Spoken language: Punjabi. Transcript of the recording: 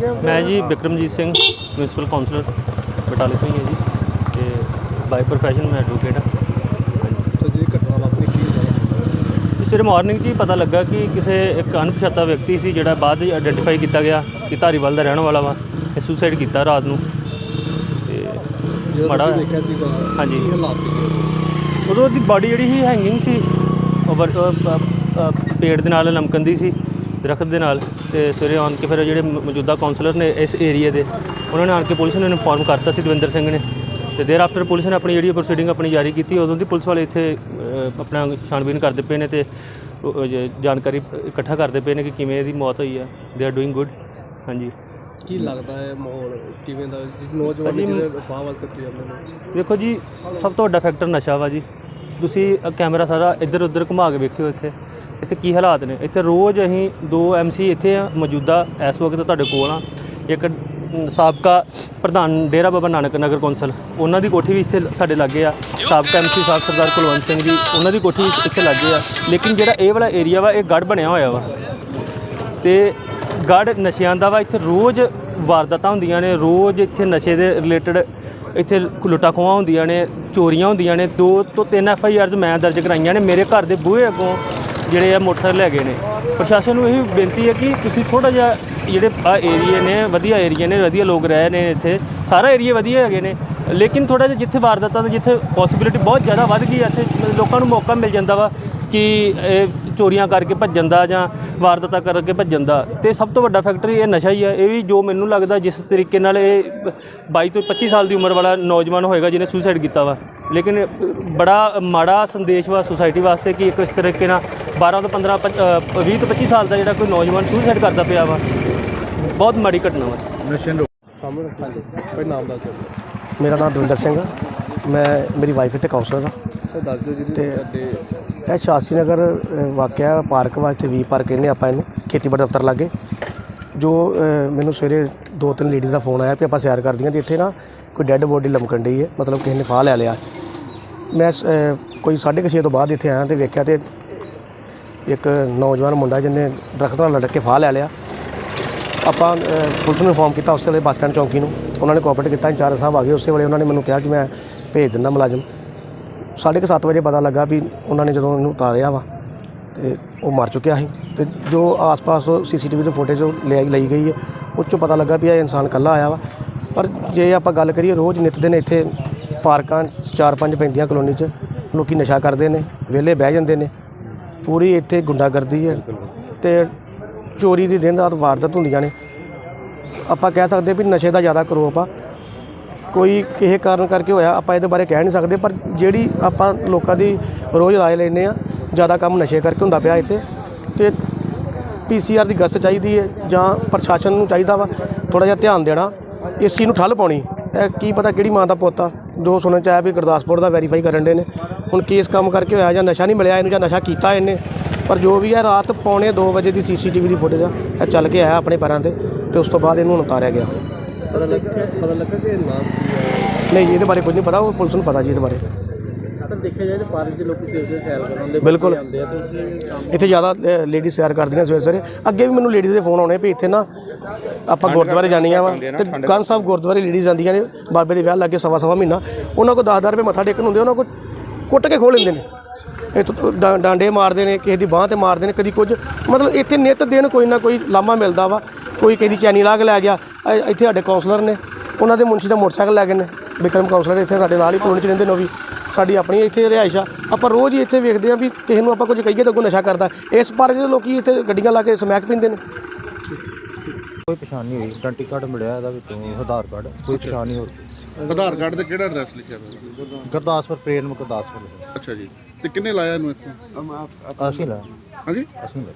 ਮੈਂ ਜੀ ਬਿਕਰਮਜੀਤ ਸਿੰਘ ਮਿਊਨਿਸਪਲ ਕਾਉਂਸਲਰ ਬਟਾਲੇ ਤੋਂ ਹੀ ਹਾਂ ਜੀ ਤੇ ਬਾਈ ਪ੍ਰੋਫੈਸ਼ਨ ਮੈਂ ਐਡਵੋਕੇਟ ਹਾਂ। ਤੇ ਜਿਹੜੀ ਘਟਨਾ ਵਾਪਰੀ ਕੀ ਹੋਇਆ ਇਸ ਸਵੇਰੇ ਮਾਰਨਿੰਗ 'ਚ ਹੀ ਪਤਾ ਲੱਗਾ ਕਿ ਕਿਸੇ ਇੱਕ ਅਣਪਛਾਤਾ ਵਿਅਕਤੀ ਸੀ ਜਿਹੜਾ ਬਾਅਦ ਵਿੱਚ ਆਇਡੈਂਟੀਫਾਈ ਕੀਤਾ ਗਿਆ ਕਿ ਧਾਰੀਵਾਲ ਦਾ ਰਹਿਣ ਵਾਲਾ ਵਾ ਇਹ ਸੁਸਾਈਡ ਕੀਤਾ ਰਾਤ ਨੂੰ। ਤੇ ਮਾੜਾ ਦੇਖਿਆ ਸੀਗਾ ਹਾਂਜੀ। ਉਦੋਂ ਦੀ ਬਾਡੀ ਜਿਹੜੀ ਸੀ ਹੈਂਗਿੰਗ ਸੀ ਪੇੜ ਦੇ ਨਾਲ ਲਮਕੰਦੀ ਸੀ। ਦਰਖਤ ਦੇ ਨਾਲ ਤੇ ਸਵੇਰੇ ਆਉਣ ਕੇ ਫਿਰ ਜਿਹੜੇ ਮੌਜੂਦਾ ਕਾਉਂਸਲਰ ਨੇ ਇਸ ਏਰੀਆ ਦੇ ਉਹਨਾਂ ਨੇ ਆਣ ਕੇ ਪੁਲਿਸ ਨੂੰ ਇਨਫੋਰਮ ਕਰਤਾ ਸੀ ਦਵਿੰਦਰ ਸਿੰਘ ਨੇ। ਤੇ ਦੇਰ ਆਫਟਰ ਪੁਲਿਸ ਨੇ ਆਪਣੀ ਜਿਹੜੀ ਪ੍ਰੋਸੀਡਿੰਗ ਆਪਣੀ ਜਾਰੀ ਕੀਤੀ ਉਦੋਂ ਦੀ ਪੁਲਿਸ ਵਾਲੇ ਇੱਥੇ ਆਪਣਾ ਛਾਣਬੀਨ ਕਰਦੇ ਪਏ ਨੇ ਤੇ ਜਾਣਕਾਰੀ ਇਕੱਠਾ ਕਰਦੇ ਪਏ ਨੇ ਕਿ ਕਿਵੇਂ ਇਹਦੀ ਮੌਤ ਹੋਈ ਆ। ਦੇ ਆਰ ਡੂਇੰਗ ਗੁੱਡ ਹਾਂਜੀ। ਕੀ ਲੱਗਦਾ ਹੈ ਮਾਹੌਲ ਕਿਵੇਂ ਦਾ? ਨੌਜਵਾਨ ਜਿਹੜੇ ਅਫਵਾਹ ਵੱਲ ਤੁੱਤੇ ਜਾਂਦੇ ਨੇ। ਵੇਖੋ ਜੀ ਸਭ ਤੋਂ ਵੱਡਾ ਫੈਕਟਰ ਨਸ਼ਾ ਵਾ ਜੀ। ਤੁਸੀਂ ਕੈਮਰਾ ਸਾਰਾ ਇੱਧਰ ਉੱਧਰ ਘੁਮਾ ਕੇ ਵੇਖਿਓ ਇੱਥੇ। ਇੱਥੇ ਕੀ ਹਾਲਾਤ ਨੇ? ਇੱਥੇ ਰੋਜ਼ ਅਸੀਂ ਦੋ ਐਮਸੀ ਇੱਥੇ ਆ, ਮੌਜੂਦਾ ਇਸ ਵਕਤ ਤੁਹਾਡੇ ਕੋਲ ਆ। ਇੱਕ ਸਾਬਕਾ ਪ੍ਰਧਾਨ, ਡੇਰਾ ਬਾਬਾ ਨਾਨਕ ਨਗਰ ਕੌਂਸਲ। ਉਹਨਾਂ ਦੀ ਕੋਠੀ ਵੀ ਇੱਥੇ ਸਾਡੇ ਲਾਗੇ ਆ। ਸਾਬਕਾ ਐਮਸੀ ਸਾਹਿਬ ਸਰਦਾਰ ਕੁਲਵੰਤ ਸਿੰਘ ਜੀ, ਉਹਨਾਂ ਦੀ ਕੋਠੀ ਇੱਥੇ ਲਾਗੇ ਆ। ਲੇਕਿਨ ਜਿਹੜਾ ਇਹ ਵਾਲਾ ਏਰੀਆ ਵਾ, ਇਹ ਗੜ ਬਣਿਆ ਹੋਇਆ ਵਾ। ਤੇ ਗੜ ਨਸ਼ਿਆਂ ਦਾ ਵਾ, ਇੱਥੇ ਰੋਜ਼ ਵਾਰਦਾਤਾਂ ਹੁੰਦੀਆਂ ਨੇ, ਰੋਜ਼ ਇੱਥੇ ਨਸ਼ੇ ਦੇ ਰਿਲੇਟਡ ਇੱਥੇ ਲੁੱਟਾਂ ਖੋਹਾਂ ਹੁੰਦੀਆਂ ਨੇ, ਚੋਰੀਆਂ ਹੁੰਦੀਆਂ ਨੇ, ਦੋ ਤੋਂ ਤਿੰਨ ਐਫ ਆਈ ਆਰਜ਼ ਮੈਂ ਦਰਜ ਕਰਾਈਆਂ ਨੇ, ਮੇਰੇ ਘਰ ਦੇ ਬੂਹੇ ਅੱਗੋਂ ਜਿਹੜੇ ਆ ਮੋਟਰਸਾਈਕਲ ਲੈ ਗਏ ਨੇ। ਪ੍ਰਸ਼ਾਸਨ ਨੂੰ ਇਹ ਬੇਨਤੀ ਹੈ ਕਿ ਤੁਸੀਂ ਥੋੜਾ ਜਿਹਾ ਜਿਹੜੇ ਆ ਏਰੀਏ ਨੇ, ਵਧੀਆ ਏਰੀਏ ਨੇ, ਵਧੀਆ ਲੋਕ ਰਹਿ ਨੇ ਇੱਥੇ, ਸਾਰਾ ਏਰੀਆ ਵਧੀਆ ਹੈਗੇ ਨੇ, ਲੇਕਿਨ ਥੋੜਾ ਜਿਹਾ ਜਿੱਥੇ ਵਾਰਦਾਤਾਂ ਦਾ ਜਿੱਥੇ ਪੋਸਿਬਿਲਿਟੀ ਬਹੁਤ ਜ਼ਿਆਦਾ ਵੱਧ ਗਈ ਹੈ ਇੱਥੇ ਲੋਕਾਂ ਨੂੰ ਮੌਕਾ ਮਿਲ ਜਾਂਦਾ ਵਾ ਕਿ ਇਹ ਚੋਰੀਆਂ ਕਰਕੇ ਭੱਜਣ ਦਾ ਜਾਂ ਵਾਰਦਾਤਾਂ ਕਰਕੇ ਭੱਜਣ ਦਾ। ਤੇ ਸਭ ਤੋਂ ਵੱਡਾ ਫੈਕਟਰ ਇਹ ਨਸ਼ਾ ਹੀ ਹੈ ਇਹ ਵੀ ਜੋ ਮੈਨੂੰ ਲੱਗਦਾ ਜਿਸ ਤਰੀਕੇ ਨਾਲ ਇਹ 22 ਤੋਂ 25 ਸਾਲ ਦੀ ਉਮਰ ਵਾਲਾ ਨੌਜਵਾਨ ਹੋਏਗਾ ਜਿਹਨੇ ਸੁਸਾਈਡ ਕੀਤਾ ਵਾ। ਲੇਕਿਨ ਬੜਾ ਮਾੜਾ ਸੰਦੇਸ਼ ਵਾ ਸੁਸਾਇਟੀ ਵਾਸਤੇ ਕਿ ਇੱਕ ਇਸ ਤਰੀਕੇ ਨਾਲ 12 ਤੋਂ 15 ਪੰਜ- ਅ, 20 ਤੋਂ 25 ਸਾਲ ਦਾ ਜਿਹੜਾ ਕੋਈ ਨੌਜਵਾਨ ਸੁਸਾਈਡ ਕਰਦਾ ਪਿਆ ਵਾ। ਬਹੁਤ ਮਾੜੀ ਘਟਨਾ ਵਾ। ਨਸ਼ੇ ਨੂੰ ਸਾਹਮਣੇ ਹਾਂਜੀ। ਕੋਈ ਨਾਮ ਦੱਸ ਦਿਓ। ਮੇਰਾ ਨਾਮ ਦਵਿੰਦਰ ਸਿੰਘ ਆ। ਮੈਂ ਮੇਰੀ ਵਾਈਫ ਇੱਥੇ ਕਾਉਂਸਲਰ ਆ। ਸਰ ਦੱਸ ਦਿਓ ਤੇ- ਤੇ ਇਹ ਸ਼ਾਸਤਰੀ ਨਗਰ ਵਾਕਿਆ ਪਾਰਕ ਵਾਸਤੇ ਵੀ ਪਾਰਕ ਕਹਿੰਦੇ ਆਪਾਂ ਇਹਨੂੰ ਖੇਤੀਬਾੜੀ ਦਫ਼ਤਰ ਲਾਗੇ। ਜੋ ਮੈਨੂੰ ਸਵੇਰੇ ਦੋ ਤਿੰਨ ਲੇਡੀਜ਼ ਦਾ ਫੋਨ ਆਇਆ ਕਿ ਆਪਾਂ ਸੈਰ ਕਰਦੀਆਂ ਤੇ ਇੱਥੇ ਨਾ ਕੋਈ ਡੈੱਡ ਬੋਡੀ ਲਮਕਣ ਡਈ ਹੈ ਮਤਲਬ ਕਿਸੇ ਨੇ ਫਾਹ ਲੈ ਲਿਆ। ਮੈਂ ਸ- ਅ, ਕੋਈ 6:30 ਤੋਂ ਬਾਅਦ ਇੱਥੇ ਆਇਆ ਤੇ ਵੇਖਿਆ ਤੇ ਇੱਕ ਨੌਜਵਾਨ ਮੁੰਡਾ ਜਿਹਨੇ ਦਰਖਤ ਨਾਲ ਲਟਕ ਕੇ ਫਾਹ ਲੈ ਲਿਆ। ਆਪਾਂ ਅ, ਪੁਲਿਸ ਨੂੰ ਇਨਫੋਰਮ ਕੀਤਾ ਉਸੇ ਵੇਲੇ ਬੱਸ ਸਟੈਂਡ ਚੌਂਕੀ ਨੂੰ। ਉਹਨਾਂ ਨੇ ਕੋਆਪਰੇਟ ਕੀਤਾ ਇੰਚਾਰਜ ਸਾਹਿਬ ਆ ਗਏ ਉਸੇ ਵੇਲੇ ਉਹਨਾਂ ਨੇ ਮੈਨੂੰ ਕਿਹਾ ਕਿ ਮੈਂ ਭੇਜ ਦਿੰਦਾ ਮੁਲਾਜ਼ਮ। ਸਾਢੇ ਕੁ ਸੱਤ ਵਜੇ ਪਤਾ ਲੱਗਾ ਵੀ ਉਹਨਾਂ ਨੇ ਜਦੋਂ ਉਹਨੂੰ ਉਤਾਰਿਆ ਵਾ ਤੇ ਉਹ ਮਰ ਚੁੱਕਿਆ ਸੀ। ਤੇ ਜੋ ਆਸ-ਪਾਸ ਸੀਸੀਟੀਵੀ ਦੀ ਫੁਟੇਜ ਲਈ ਲਈ ਗਈ ਹੈ, ਉਹ 'ਚੋਂ ਪਤਾ ਲੱਗਾ ਵੀ ਇਹ ਇਨਸਾਨ ਇਕੱਲਾ ਆਇਆ ਵਾ। ਪਰ ਜੇ ਆਪਾਂ ਗੱਲ ਕਰੀਏ, ਰੋਜ਼ ਨਿਤ ਦਿਨ ਇੱਥੇ ਪਾਰਕਾਂ ਚਾਰ ਪੰਜ ਪੈਂਦੀਆਂ ਕਲੋਨੀ 'ਚ ਲੋਕੀ ਨਸ਼ਾ ਕਰਦੇ ਨੇ, ਵਿਹਲੇ ਬਹਿ ਜਾਂਦੇ ਨੇ, ਪੂਰੀ ਇੱਥੇ ਗੁੰਡਾਗਰਦੀ ਹੈ ਤੇ ਚੋਰੀ ਦੀ ਦਿਨ ਰਾਤ ਵਾਰਦਾਤ ਹੁੰਦੀਆਂ ਨੇ। ਆਪਾਂ ਕਹਿ ਸਕਦੇ ਵੀ ਨਸ਼ੇ ਦਾ ਜ਼ਿਆਦਾ ਕਰੋਪ ਆ ਕੋਈ ਕਿਸੇ ਕਾਰਨ ਕਰਕੇ ਹੋਇਆ, ਆਪਾਂ ਇਹਦੇ ਬਾਰੇ ਕਹਿ ਨਹੀਂ ਸਕਦੇ, ਪਰ ਜਿਹੜੀ ਆਪਾਂ ਲੋਕਾਂ ਦੀ ਰੋਜ਼ ਰਾਏ ਲੈਂਦੇ ਆ ਜ਼ਿਆਦਾ ਕੰਮ ਨਸ਼ੇ ਕਰਕੇ ਹੁੰਦਾ ਪਿਆ ਇੱਥੇ, ਤੇ ਪੀਸੀਆਰ ਦੀ ਗਸ਼ਤ ਚਾਹੀਦੀ ਹੈ ਜਾਂ ਪ੍ਰਸ਼ਾਸਨ ਨੂੰ ਚਾਹੀਦਾ ਵਾ ਥੋੜਾ ਜਿਹਾ ਧਿਆਨ ਦੇਣਾ, ਇਸ ਚੀਜ਼ ਨੂੰ ਠੱਲ ਪਾਉਣੀ। ਇਹ ਕੀ ਪਤਾ ਕਿਹੜੀ ਮਾਂ ਦਾ ਪੁੱਤ ਆ ਜੋ ਸੁਣਨ ਚ ਆਇਆ ਵੀ ਗੁਰਦਾਸਪੁਰ ਦਾ ਵੈਰੀਫਾਈ ਕਰਨ ਦੇ ਨੇ। ਹੁਣ ਕੇਸ ਕੰਮ ਕਰਕੇ ਹੋਇਆ ਜਾਂ ਨਸ਼ਾ ਨਹੀਂ ਮਿਲਿਆ ਇਹਨੂੰ ਜਾਂ ਨਸ਼ਾ ਕੀਤਾ ਇਹਨੇ, ਪਰ ਜੋ ਵੀ ਹੈ ਰਾਤ ਪੌਣੇ 2 ਵਜੇ ਦੀ ਸੀਸੀਟੀਵੀ ਦੀ ਫੁਟੇਜ ਆ, ਇਹ ਚੱਲ ਕੇ ਆਇਆ ਆਪਣੇ ਪੈਰਾਂ ਤੇ ਤੇ ਉਸ ਤੋਂ ਬਾਅਦ ਇਹਨੂੰ ਉਤਾਰਿਆ ਗਿਆ। ਪਤਾ ਲੱਗਾ ਪਤਾ ਲੱਗਾ ਕਿ ਨਾਮ ਕੀ ਹੈ? ਨਹੀਂ ਜੀ ਇਹਦੇ ਬਾਰੇ ਕੁਝ ਨਹੀਂ ਪਤਾ ਉਹ ਪੁਲਿਸ ਨੂੰ ਪਤਾ ਜੀ ਇਹਦੇ ਬਾਰੇ। ਸਰ ਦੇਖਿਆ ਜਾਏ ਤਾਂ ਪਾਰਕ ਦੇ ਲੋਕੀ ਸਵੇਰੇ ਸਵੇਰੇ ਸੈਰ ਕਰਨ ਦੇ ਬਿਲਕੁਲ। ਆਉਂਦੇ ਆ ਤੇ ਉੱਥੇ ਇੱਥੇ ਜ਼ਿਆਦਾ ਲੇਡੀਜ਼ ਸੈਰ ਕਰਦੀਆਂ ਸਵੇਰੇ ਸਵੇਰੇ। ਅੱਗੇ ਵੀ ਮੈਨੂੰ ਲੇਡੀਜ਼ ਦੇ ਫੋਨ ਆਉਣੇ ਵੀ ਇੱਥੇ ਨਾ ਆਪਾਂ ਗੁਰਦੁਆਰੇ ਜਾਣੀਆਂ ਵਾ। ਤੇ ਕੰਨ ਸਾਹਿਬ ਗੁਰਦੁਆਰੇ ਲੇਡੀਜ਼ ਜਾਂਦੀਆਂ ਨੇ ਬਾਬੇ ਦੇ ਵਿਆਹ ਲੱਗੇ ਸਵਾ ਸਵਾ ਮਹੀਨਾ। ਉਹਨਾਂ ਕੋਲ 10000 ਰੁਪਏ ਮੱਥਾ ਟੇਕਣ ਹੁੰਦੇ ਉਹਨਾਂ ਕੋਲ ਕੁੱਟ ਕੇ ਖੋਹ ਲੈਂਦੇ ਨੇ। ਇੱਥੋਂ ਡਾਂ- ਡਾਂਡੇ ਮਾਰਦੇ ਨੇ ਕਿਸੇ ਦੀ ਬਾਹ ਤੇ ਮਾਰਦੇ ਨੇ ਕਦੀ ਕੁਝ। ਮਤਲਬ ਇੱਥੇ ਨਿਤ ਦਿਨ ਕੋਈ ਨਾ ਕੋਈ ਲਾਮਾ ਮਿਲਦਾ ਵਾ। ਕੋਈ ਕਿਸੇ ਦੀ ਚੈਨੀ ਲਾ ਕੇ ਲੈ ਗਿਆ ਇੱਥੇ ਸਾਡੇ ਕਾਉਂਸਲਰ ਨੇ। ਉਹਨਾਂ ਦੇ ਮੁੰਸ਼ੀ ਦਾ ਮੋਟਰਸਾਈਕਲ ਲੈ ਗਏ ਨੇ। ਵਿਕਰਮ ਕਾਉਂਸਲਰ ਇੱਥੇ ਸਾਡੇ ਨਾਲ ਹੀ ਕਲੋਨੀ ਚ ਰਹਿੰਦੇ ਨੇ ਉਹ ਵੀ। ਸਾਡੀ ਆਪਣੀ ਇੱਥੇ ਰਿਹਾਇਸ਼ ਆ। ਆਪਾਂ ਰੋਜ਼ ਹੀ ਇੱਥੇ ਵੇਖਦੇ ਆ ਵੀ ਕਿਸੇ ਨੂੰ ਆਪਾਂ ਕੁਝ ਕਹੀਏ ਤਾਂ ਅੱਗੋਂ ਨਸ਼ਾ ਕਰਦਾ। ਇਸ ਪਾਰਕ ਦੇ ਲੋਕੀ ਇੱਥੇ ਗੱਡੀਆਂ ਲਾ ਕੇ ਸਮੈਕ ਪੀਂਦੇ ਨੇ। ਕੋਈ ਪਛਾਣ ਨਹੀਂ ਹੋਈ। ਆਇਡੈਂਟੀ ਕਾਰਡ ਮਿਲਿਆ ਇਹਦਾ ਵਿੱਚੋਂ ਆਧਾਰ ਕਾਰਡ। ਕੋਈ ਪਛਾਣ ਨਹੀਂ ਹੋਰ ਆਧਾਰ ਕਾਰਡ ਤੇ ਕਿਹੜਾ ਐਡਰੈਸ ਲਿਖਿਆ ਹੋਇਆ? ਗੁਰਦਾਸਪੁਰ ਪ੍ਰੇਮ ਗੁਰਦਾਸਪੁਰ। ਅੱਛਾ ਜੀ। ਤੇ ਕਿੰਨੇ ਲਾਇਆ ਇਹਨੂੰ ਇੱਥੋਂ? ਅਸੀਂ ਲੈ ਹਾਂਜੀ? ਅਸੀਂ ਲੈ